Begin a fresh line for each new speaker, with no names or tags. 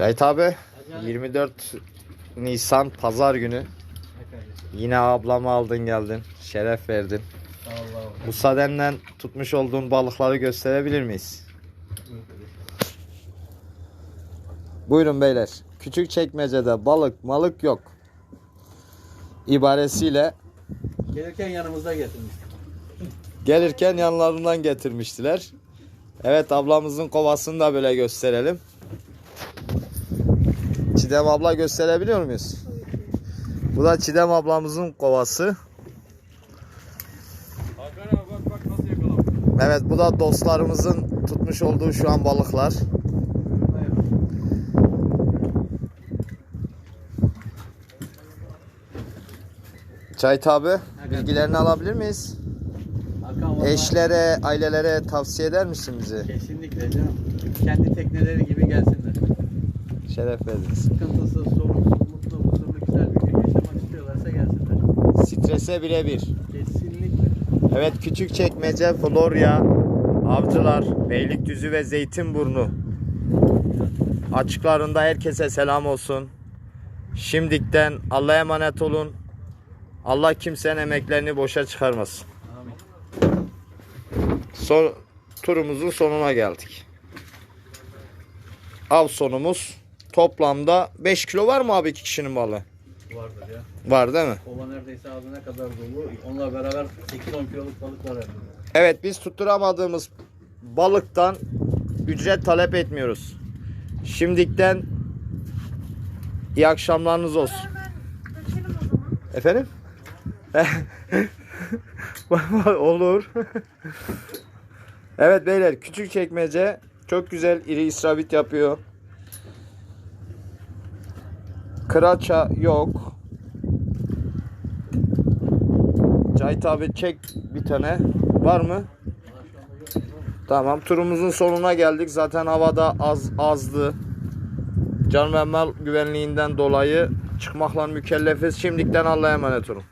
Cahit abi 24 Nisan pazar günü yine ablamı aldın geldin. Şeref verdin. Bu tutmuş olduğun balıkları gösterebilir miyiz? Buyurun beyler. Küçük çekmecede balık malık yok. İbaresiyle
Gelirken yanımızda getirmiş.
gelirken yanlarından getirmiştiler. Evet ablamızın kovasını da böyle gösterelim. Çiğdem abla gösterebiliyor muyuz? Bu da Çiğdem ablamızın kovası. Evet bu da dostlarımızın tutmuş olduğu şu an balıklar. Çayt abi bilgilerini alabilir miyiz? Eşlere, ailelere tavsiye eder misin bizi?
Kesinlikle canım. Kendi tekneleri gibi gelsinler.
Şeref verdiniz.
Sıkıntısız, sorunsuz, mutlu, huzurlu, güzel bir gün yaşamak istiyorlarsa gelsinler.
Strese birebir.
Kesinlikle.
Evet küçük çekmece, Florya, Avcılar, Beylikdüzü ve Zeytinburnu. Açıklarında herkese selam olsun. Şimdikten Allah'a emanet olun. Allah kimsenin emeklerini boşa çıkarmasın.
Amin.
Son, turumuzun sonuna geldik. Av sonumuz toplamda 5 kilo var mı abi iki kişinin balığı?
Vardır ya.
Var değil mi?
Kova neredeyse ağzına kadar dolu. Onunla beraber 8-10 kiloluk balık var elimde.
Evet biz tutturamadığımız balıktan ücret talep etmiyoruz. Şimdikten iyi akşamlarınız olsun. Efendim? Olur. evet beyler küçük çekmece çok güzel iri israbit yapıyor. Kıraça yok. Cahit abi çek bir tane. Var mı? Tamam turumuzun sonuna geldik. Zaten havada az azdı. Can ve mal güvenliğinden dolayı çıkmakla mükellefiz. Şimdikten Allah'a emanet olun.